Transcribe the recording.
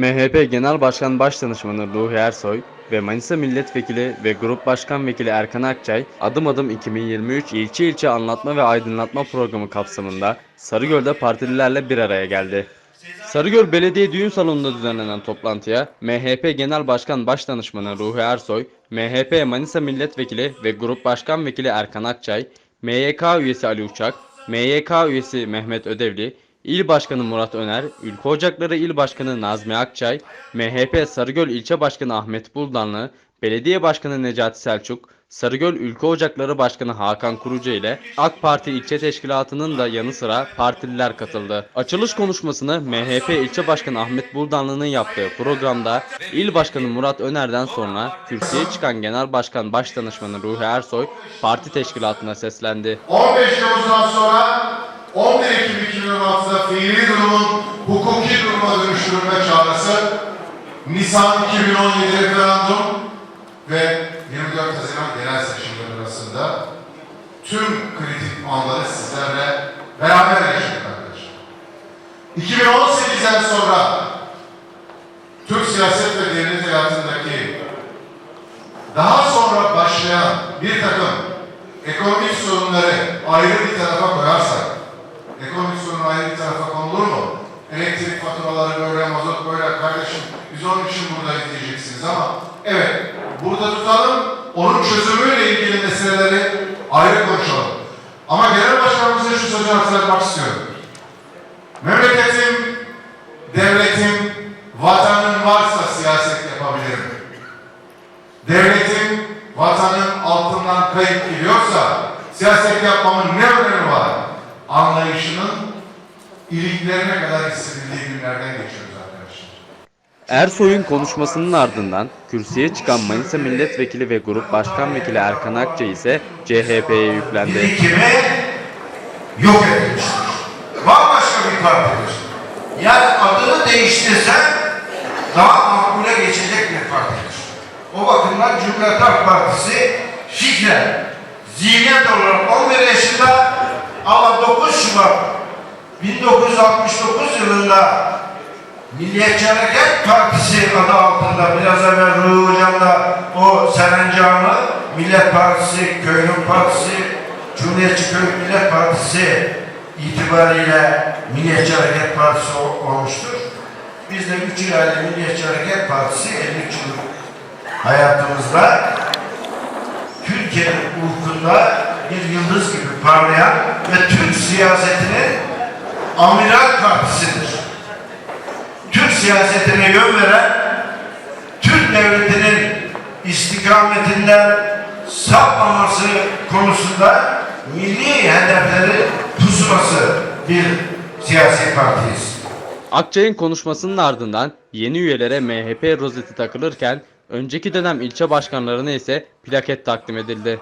MHP Genel Başkan Başdanışmanı Ruhi Ersoy ve Manisa Milletvekili ve Grup Başkan Vekili Erkan Akçay Adım Adım 2023 ilçe ilçe anlatma ve aydınlatma programı kapsamında Sarıgöl'de partililerle bir araya geldi. Sarıgöl Belediye Düğün Salonu'nda düzenlenen toplantıya MHP Genel Başkan Başdanışmanı Ruhi Ersoy, MHP Manisa Milletvekili ve Grup Başkan Vekili Erkan Akçay, MYK üyesi Ali Uçak, MYK üyesi Mehmet Ödevli, İl Başkanı Murat Öner, Ülke Ocakları İl Başkanı Nazmi Akçay, MHP Sarıgöl İlçe Başkanı Ahmet Buldanlı, Belediye Başkanı Necati Selçuk, Sarıgöl Ülke Ocakları Başkanı Hakan Kurucu ile AK Parti ilçe teşkilatının da yanı sıra partililer katıldı. Açılış konuşmasını MHP ilçe başkanı Ahmet Buldanlı'nın yaptığı programda İl Başkanı Murat Öner'den sonra kürsüye çıkan Genel Başkan Başdanışmanı Ruhi Ersoy parti teşkilatına seslendi. 15 Temmuz'dan sonra 11 Ekim 2016'da fiili durumun hukuki duruma dönüştürülme çağrısı, Nisan 2017 referandum ve 24 Haziran genel seçimleri arasında tüm kritik anları sizlerle beraber yaşadık arkadaşlar. 2018'den sonra Türk siyaset ve devlet hayatındaki daha sonra başlayan bir takım ekonomik sorunları ayrı bir tarafa koyarsak, ekonomik sorun ayrı bir tarafa konulur mu? Elektrik faturaları böyle, kardeşim biz onun için buradayız diyeceksiniz ama evet, burada tutalım, onun çözümüyle ilgili meseleleri ayrı konuşalım. Ama genel başkanımıza şu sözü hatırlatmak istiyorum. Memleketim, devletim, vatanım varsa siyaset yapabilirim devletin, vatanın altından kayıp gidiyorsa siyaset yapmamın ne önemi var? Anlayışının iliklerine kadar hissedildiği günlerden arkadaşlar. Ersoy'un konuşmasının ardından kürsüye çıkan Manisa Milletvekili ve Grup Başkan Vekili Erkan Akçay ise CHP'ye yüklendi. birikimi yok edilmiştir. Bambaşka bir partidir. Yani adını değiştirsen daha makbule geçecek bir partidir. O bakımdan Cumhuriyet Halk Partisi fikren, zihniyet olarak 11 yaşında ama 9 Şubat 1969 yılında Milliyetçi Hareket Partisi adı altında biraz evvel Ruhi Hocam'la o Serencanlı Millet Partisi, Köylü Partisi, Cumhuriyetçi Köy Millet Partisi itibariyle Milliyetçi Hareket Partisi ol- olmuştur. Biz de üç ileride Milliyetçi Hareket Partisi 53 yıl hayatımızda Türkiye'nin ufkunda bir yıldız gibi parlayan ve Türk siyasetinin amiral partisidir. Siyasetine yön veren, Türk devletinin istikametinden sapmaması konusunda milli hedefleri pusulası bir siyasi partiyiz. Akçay'ın konuşmasının ardından yeni üyelere MHP rozeti takılırken önceki dönem ilçe başkanlarına ise plaket takdim edildi.